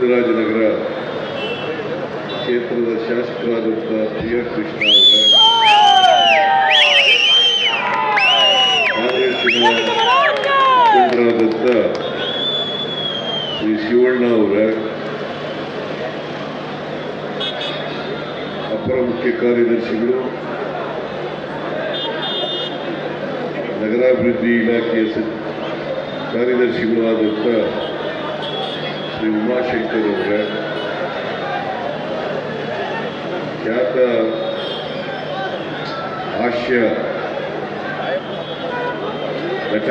ಗೋವಿಂದರಾಜನಗರ ಕ್ಷೇತ್ರದ ಶಾಸಕರಾದಂಥ ಆರ್ ಕೃಷ್ಣ ಅವರ ಮುಖಂಡರಾದಂಥ ಶ್ರೀ ಶಿವಣ್ಣ ಅವರ, ಅಪರ ಮುಖ್ಯ ಕಾರ್ಯದರ್ಶಿಗಳು, ನಗರಾಭಿವೃದ್ಧಿ ಇಲಾಖೆಯ ಸ- ಕಾರ್ಯದರ್ಶಿಗಳು ಆದಂಥ ಶ್ರೀ ಉಮಾಶಂಕರ್ ಅವರ ಖ್ಯಾತ ಹಾಸ್ಯ ನಟ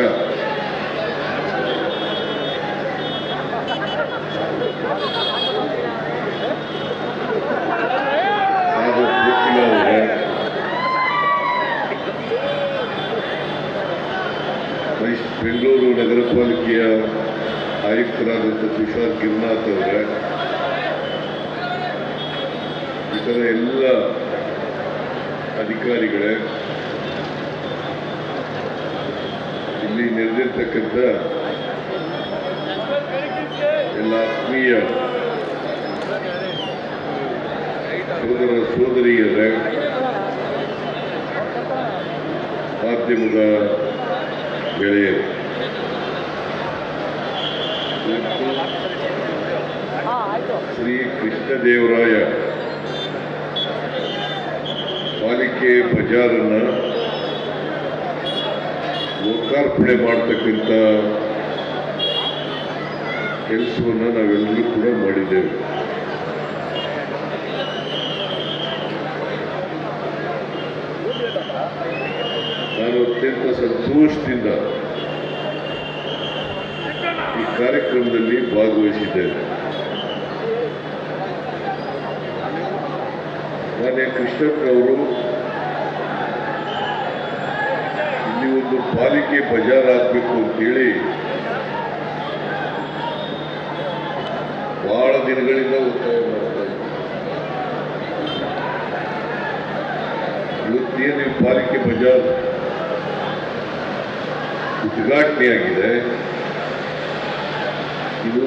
ಬೆಂಗಳೂರು ನಗರ ಪಾಲಿಕೆಯ ಆಯುಕ್ತರಾದಂಥ ತುಷಾರ್ ಗಿರ್ನಾಥ್ ಅವರೇ ಇತರ ಎಲ್ಲ ಅಧಿಕಾರಿಗಳೇ ಇಲ್ಲಿ ನೆರೆದಿರ್ತಕ್ಕಂಥ ಎಲ್ಲ ಆತ್ಮೀಯ ಸೋದರ ಸೋದರಿಯರೇ, ಮಾಧ್ಯಮದ ಗೆಳೆಯರು ಶ್ರೀ ಕೃಷ್ಣದೇವರಾಯ ಪಾಲಿಕೆ ಬಜಾರನ್ನ ಲೋಕಾರ್ಪಣೆ ಮಾಡ್ತಕ್ಕಂಥ ಕೆಲಸವನ್ನು ನಾವೆಲ್ಲರೂ ಕೂಡ ಮಾಡಿದ್ದೇವೆ. ನಾನು ಅತ್ಯಂತ ಸಂತೋಷದಿಂದ ಕಾರ್ಯಕ್ರಮದಲ್ಲಿ ಭಾಗವಹಿಸಿದ್ದೇನೆ ಮಾನ್ಯ ಕೃಷ್ಣಪ್ಪನವರು ಇಲ್ಲಿ ಒಂದು ಪಾಲಿಕೆ ಬಜಾರ್ ಆಗಬೇಕು ಅಂತೇಳಿ ಬಹಳ ದಿನಗಳಿಂದ ಒತ್ತಾಯ ಮಾಡ್ತಾ ಇದ್ದಾರೆ ಇವತ್ತೇನು ಪಾಲಿಕೆ ಬಜಾರ್ ಉದ್ಘಾಟನೆಯಾಗಿದೆ? ಇದು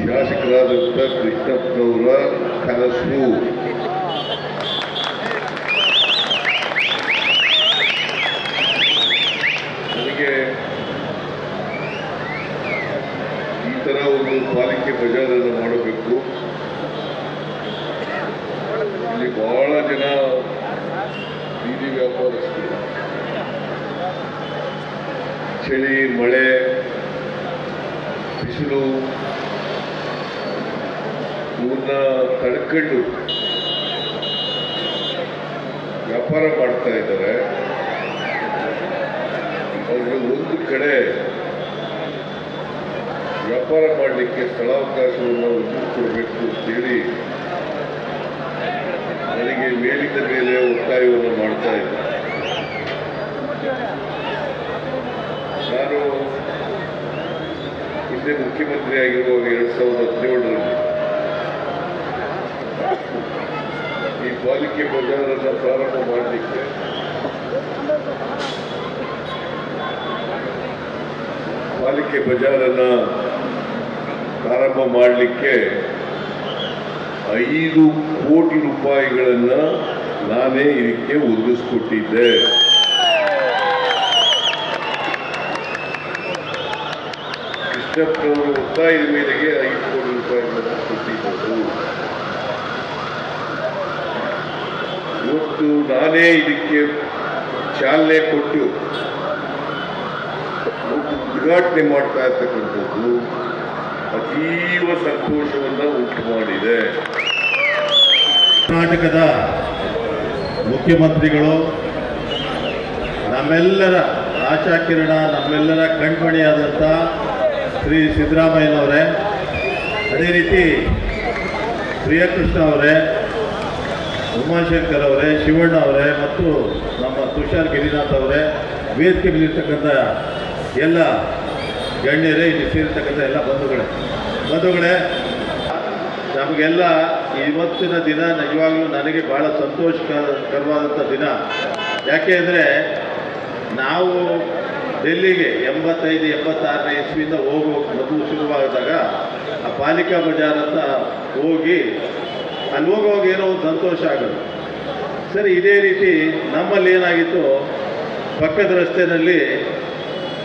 ಶಾಸಕರಾದಂಥ ಕೃಷ್ಣಪ್ಪನವರ ಕನಸು. ನನಗೆ ಈ ಥರ ಒಂದು ಪಾಲಿಕೆ ಬಜಾರನ್ನು ಮಾಡಬೇಕು. ಇಲ್ಲಿ ಬಹಳ ಜನ ಬೀದಿ ವ್ಯಾಪಾರಸ್ಥರು. ಚಳಿ, ಮಳೆ ಬಿಸಿಲು ಇವನ್ನ ತಡ್ಕೊಂಡು ವ್ಯಾಪಾರ ಮಾಡ್ತಾ ಇದ್ದಾರೆ. ಅವರು ಒಂದು ಕಡೆ ವ್ಯಾಪಾರ ಮಾಡಲಿಕ್ಕೆ ಸ್ಥಳಾವಕಾಶವನ್ನು ಒದಗಿಸ್ಕೊಡ್ಬೇಕು ಅಂತೇಳಿ ನನಗೆ ಮೇಲಿಂದ ಮೇಲೆ ಒತ್ತಾಯವನ್ನು ಮಾಡ್ತಾ ಇದ್ದೆ ನಾನು ಹಿಂದೆ ಮುಖ್ಯಮಂತ್ರಿ ಆಗಿರುವ ಎರಡ್ ಸಾವಿರದ ಹದಿನೇಳರಲ್ಲಿ. ಈ ಪಾಲಿಕೆ ಬಜಾರನ್ನು ಪ್ರಾರಂಭ ಮಾಡಲಿಕ್ಕೆ. ಪಾಲಿಕೆ ಬಜಾರನ್ನ ಪ್ರಾರಂಭ ಮಾಡಲಿಕ್ಕೆ ಐದು ಕೋಟಿ ರೂಪಾಯಿಗಳನ್ನ ನಾನೇ ಇದಕ್ಕೆ ಒದಗಿಸ್ಕೊಟ್ಟಿದ್ದೆ. ಒತ್ತಾಯದ ಮೇರೆಗೆ ಐದು ಕೋಟಿ ರೂಪಾಯಿಗಳನ್ನು ಕೊಟ್ಟಿದ್ದರು ಇವತ್ತು ನಾನೇ ಇದಕ್ಕೆ ಚಾಲನೆ ಕೊಟ್ಟು ಉದ್ಘಾಟನೆ ಮಾಡ್ತಾ ಇರ್ತಕ್ಕಂಥದ್ದು ಅತೀವ ಸಂತೋಷವನ್ನು ಉಂಟು ಮಾಡಿದೆ. ಕರ್ನಾಟಕದ ಮುಖ್ಯಮಂತ್ರಿಗಳು, ನಮ್ಮೆಲ್ಲರ ಆಶಾಕಿರಣ ನಮ್ಮೆಲ್ಲರ ಕಣ್ಮಣಿಯಾದಂಥ ಶ್ರೀ ಸಿದ್ದರಾಮಯ್ಯನವರೇ ಅದೇ ರೀತಿ ಪ್ರಿಯಕೃಷ್ಣ ಅವರೇ, ಉಮಾಶಂಕರ್ ಅವರೇ, ಶಿವಣ್ಣ ಅವರೇ, ಮತ್ತು ನಮ್ಮ ತುಷಾರ್ ಗಿರಿನಾಥ್ ಅವರೇ, ವೇದಿಕೆ ಮೇಲಿರ್ತಕ್ಕಂಥ ಎಲ್ಲ ಗಣ್ಯರೇ, ಇಲ್ಲಿ ಸೇರಿರ್ತಕ್ಕಂಥ ಎಲ್ಲ ಬಂಧುಗಳೇ. ಬಂಧುಗಳೇ, ನಮಗೆಲ್ಲ ಇವತ್ತಿನ ದಿನ ನಿಜವಾಗ್ಲೂ ನನಗೆ ಭಾಳ ಸಂತೋಷಕರವಾದಂಥ ದಿನ. ಯಾಕೆ ಅಂದರೆ, ನಾವು ಡೆಲ್ಲಿಗೆ ಎಂಬತ್ತೈದು, ಎಂಬತ್ತಾರನೇ ಇಸ್ವಿಯಿಂದ ಹೋಗುವ ಮೊದಲು ಶುರುವಾದಾಗ ಆ ಪಾಲಿಕಾ ಬಜಾರ್ ಅಂತ ಹೋಗಿ ಅಲ್ಲಿ ಹೋಗುವಾಗ ಏನೋ ಒಂದು ಸಂತೋಷ ಆಗೋದು. ಸರಿ, ಇದೇ ರೀತಿ ನಮ್ಮಲ್ಲಿ ಏನಾಗಿತ್ತು? ಪಕ್ಕದ ರಸ್ತೆಯಲ್ಲಿ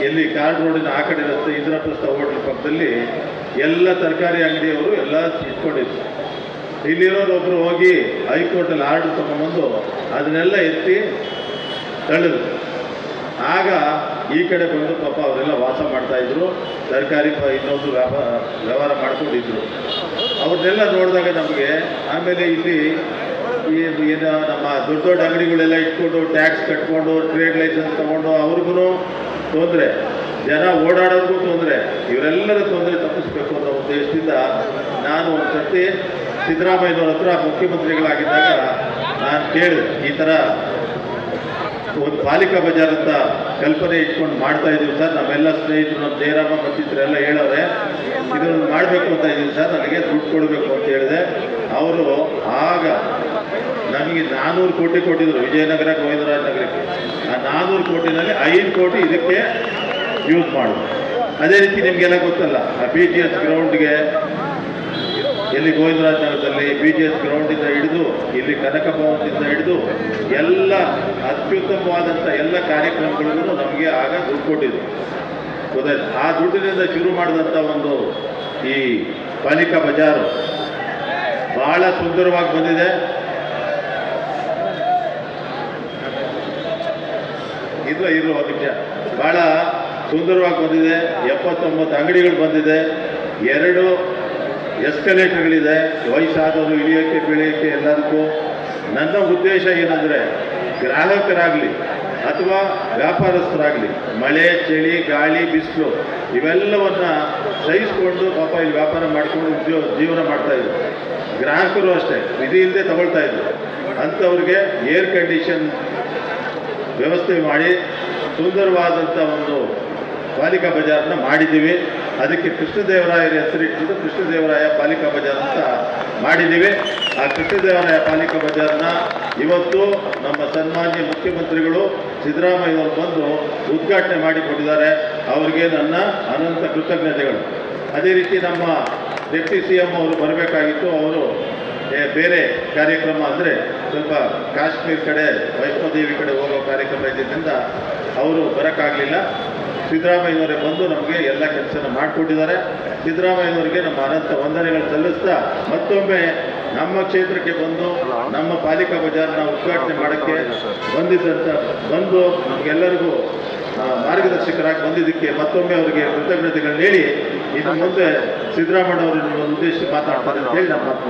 ಎಲ್ಲಿ ಕಾರ್ಡ್ ರೋಡಿನ ಆ ಕಡೆ ರಸ್ತೆ ಇಂದ್ರಪ್ರಸ್ಥ ಹೋಟ್ಲ್ ಪಕ್ಕದಲ್ಲಿ ಎಲ್ಲ ತರಕಾರಿ ಅಂಗಡಿಯವರು ಎಲ್ಲ ಇಟ್ಕೊಂಡಿದ್ರು. ಇಲ್ಲಿರೋರೊಬ್ಬರು ಹೋಗಿ ಹೈಕೋರ್ಟಲ್ಲಿ ಆರ್ಡರ್ ತೊಗೊಂಬಂದು ಅದನ್ನೆಲ್ಲ ಎತ್ತಿ ತಳ್ಳಿದ್ರು. ಆಗ ಈ ಕಡೆ ಬಂದು ಪಾಪ ಅವರೆಲ್ಲ ವಾಸ ಮಾಡ್ತಾ ಇದ್ರು. ತರಕಾರಿ ಇನ್ನೊಂದು ವ್ಯಾಪಾರ ವ್ಯವಹಾರ ಮಾಡ್ಕೊಂಡಿದ್ರು. ಅವ್ರನ್ನೆಲ್ಲ ನೋಡಿದಾಗ ನಮಗೆ ಆಮೇಲೆ ಇಲ್ಲಿ ಈ ಏನ ನಮ್ಮ ದೊಡ್ಡ ದೊಡ್ಡ ಅಂಗಡಿಗಳೆಲ್ಲ ಇಟ್ಕೊಂಡು ಟ್ಯಾಕ್ಸ್ ಕಟ್ಕೊಂಡು ಟ್ರೇಡ್ ಲೈಸೆನ್ಸ್ ತಗೊಂಡು ಅವ್ರಿಗೂ ತೊಂದರೆ. ಜನ ಓಡಾಡೋರ್ಗೂ ತೊಂದರೆ. ಇವರೆಲ್ಲರ ತೊಂದರೆ ತಪ್ಪಿಸ್ಬೇಕು ಅನ್ನೋ ಉದ್ದೇಶದಿಂದ ನಾನು ಒಂದು ಸರ್ತಿ ಸಿದ್ದರಾಮಯ್ಯನವ್ರ ಹತ್ರ ಮುಖ್ಯಮಂತ್ರಿಗಳಾಗಿದ್ದಾಗ ನಾನು ಕೇಳಿದೆ, ಈ ಥರ ಒಂದು ಪಾಲಿಕಾ ಬಜಾರ್ ಅಂತ ಕಲ್ಪನೆ ಇಟ್ಕೊಂಡು ಮಾಡ್ತಾ ಇದೀವಿ ಸರ್. ನಮ್ಮೆಲ್ಲ ಸ್ನೇಹಿತರು ನಮ್ಮ ಜಯರಾಮ ಎಲ್ಲ ಹೇಳವ್ರೆ ಇದನ್ನು ಮಾಡಬೇಕು ಅಂತ ಇದ್ದೀವಿ ಸರ್. ನನಗೆ ದುಡ್ಡು ಕೊಡಬೇಕು ಅಂತ ಹೇಳಿದೆ. ಅವರು ಆಗ ನಮಗೆ ನಾನ್ನೂರು ಕೋಟಿ ಕೊಟ್ಟಿದ್ರು ವಿಜಯನಗರ, ಗೋವಿಂದರಾಜ ನಗರಕ್ಕೆ. ಆ ನಾನ್ನೂರು ಕೋಟಿನಲ್ಲಿ ಐದು ಕೋಟಿ ಇದಕ್ಕೆ ಯೂಸ್ ಮಾಡೋದು. ಅದೇ ರೀತಿ ನಿಮಗೆಲ್ಲ ಗೊತ್ತಲ್ಲ, ಆ ಬಿ ಜಿ ಎಸ್ ಗ್ರೌಂಡ್ಗೆ ಎಲ್ಲಿ ಗೋವಿಂದರಾಜನಗರದಲ್ಲಿ ಬಿ ಜಿ ಎಸ್ ಗ್ರೌಂಡಿಂದ ಹಿಡಿದು, ಇಲ್ಲಿ ಕನಕ ಭವನದಿಂದ ಹಿಡಿದು, ಎಲ್ಲ ಅತ್ಯುತ್ತಮವಾದಂಥ ಎಲ್ಲ ಕಾರ್ಯಕ್ರಮಗಳಿಗೂ ನಮಗೆ ಆಗ ದುಡ್ಡು ಕೊಟ್ಟಿದ್ರು. ಗೊತ್ತಾಯ್ತು ಆ ದುಡ್ಡಿನಿಂದ ಶುರು ಮಾಡಿದಂಥ ಒಂದು ಈ ಪಾಲಿಕಾ ಬಜಾರು ಬಹಳ ಸುಂದರವಾಗಿ ಬಂದಿದೆ. ಇಲ್ಲ ಇರೋ ನಿಮಿಷ ಬಹಳ ಸುಂದರವಾಗಿ ಬಂದಿದೆ. ಎಪ್ಪತ್ತೊಂಬತ್ತು ಅಂಗಡಿಗಳು ಬಂದಿದೆ. ಎರಡು ಎಸ್ಕಲೇಟರ್ಗಳಿದೆ, ವಯಸ್ಸಾದವರು ಇಳಿಯೋಕ್ಕೆ ಬೆಳೆಯೋಕ್ಕೆ ಎಲ್ಲದಕ್ಕೂ ನನ್ನ ಉದ್ದೇಶ ಏನಂದರೆ ಗ್ರಾಹಕರಾಗಲಿ ಅಥವಾ ವ್ಯಾಪಾರಸ್ಥರಾಗಲಿ, ಮಳೆ, ಚಳಿ, ಗಾಳಿ, ಬಿಸಿಲು ಇವೆಲ್ಲವನ್ನು ಸಹಿಸ್ಕೊಂಡು ಪಾಪ ಇಲ್ಲಿ ವ್ಯಾಪಾರ ಮಾಡಿಕೊಂಡು ಉದ್ಯೋಗ ಜೀವನ ಮಾಡ್ತಾಯಿದ್ರು ಗ್ರಾಹಕರು ಅಷ್ಟೇ, ವಿಧಿ ಇಲ್ಲದೆ ತಗೊಳ್ತಾ ಇದ್ರು. ಅಂಥವ್ರಿಗೆ ಏರ್ ಕಂಡೀಷನ್ ವ್ಯವಸ್ಥೆ ಮಾಡಿ ಸುಂದರವಾದಂಥ ಒಂದು ಪಾಲಿಕಾ ಬಜಾರನ್ನ ಮಾಡಿದ್ದೀವಿ. ಅದಕ್ಕೆ ಕೃಷ್ಣದೇವರಾಯರ ಹೆಸರಿಟ್ಟಿದ್ದು ಕೃಷ್ಣದೇವರಾಯ ಪಾಲಿಕಾ ಬಜಾರ್ ಅಂತ ಮಾಡಿದ್ದೀವಿ. ಆ ಕೃಷ್ಣದೇವರಾಯ ಪಾಲಿಕಾ ಬಜಾರ್ನ ಇವತ್ತು ನಮ್ಮ ಸನ್ಮಾನ್ಯ ಮುಖ್ಯಮಂತ್ರಿಗಳು ಸಿದ್ದರಾಮಯ್ಯವರು ಬಂದು ಉದ್ಘಾಟನೆ ಮಾಡಿಕೊಟ್ಟಿದ್ದಾರೆ. ಅವರಿಗೆ ನನ್ನ ಅನಂತ ಕೃತಜ್ಞತೆಗಳು. ಅದೇ ರೀತಿ ನಮ್ಮ ಡೆಪ್ಟಿ ಸಿ ಎಂ ಅವರು ಬರಬೇಕಾಗಿತ್ತು. ಅವರು ಬೇರೆ ಕಾರ್ಯಕ್ರಮ ಅಂದರೆ ಸ್ವಲ್ಪ ಕಾಶ್ಮೀರ್ ಕಡೆ, ವೈಷ್ಣೋದೇವಿ ಕಡೆ ಹೋಗೋ ಕಾರ್ಯಕ್ರಮ ಇದ್ದಿದ್ದರಿಂದ ಅವರು ಬರೋಕ್ಕಾಗಲಿಲ್ಲ. ಸಿದ್ದರಾಮಯ್ಯನವರೇ ಬಂದು ನಮಗೆ ಎಲ್ಲ ಕೆಲಸನ ಮಾಡಿಕೊಟ್ಟಿದ್ದಾರೆ ಸಿದ್ದರಾಮಯ್ಯನವರಿಗೆ ನಮ್ಮ ಅನಂತ ವಂದನೆಗಳು ಸಲ್ಲಿಸ್ತಾ ಮತ್ತೊಮ್ಮೆ ನಮ್ಮ ಕ್ಷೇತ್ರಕ್ಕೆ ಬಂದು ನಮ್ಮ ಪಾಲಿಕಾ ಬಜಾರ್ನ ಉದ್ಘಾಟನೆ ಮಾಡೋಕ್ಕೆ ಬಂದಿದ್ದಂಥ ಬಂದು ನಮಗೆಲ್ಲರಿಗೂ ಮಾರ್ಗದರ್ಶಕರಾಗಿ ಬಂದಿದ್ದಕ್ಕೆ ಮತ್ತೊಮ್ಮೆ ಅವರಿಗೆ ಕೃತಜ್ಞತೆಗಳನ್ನ ಹೇಳಿ ಇನ್ನು ಮುಂದೆ ಸಿದ್ದರಾಮಯ್ಯ ಅವರು ಉದ್ದೇಶಿಸಿ ಮಾತಾಡ್ತಾರೆ ಅಂತ ಹೇಳಿ ನಮ್ಮ ಮಾತು.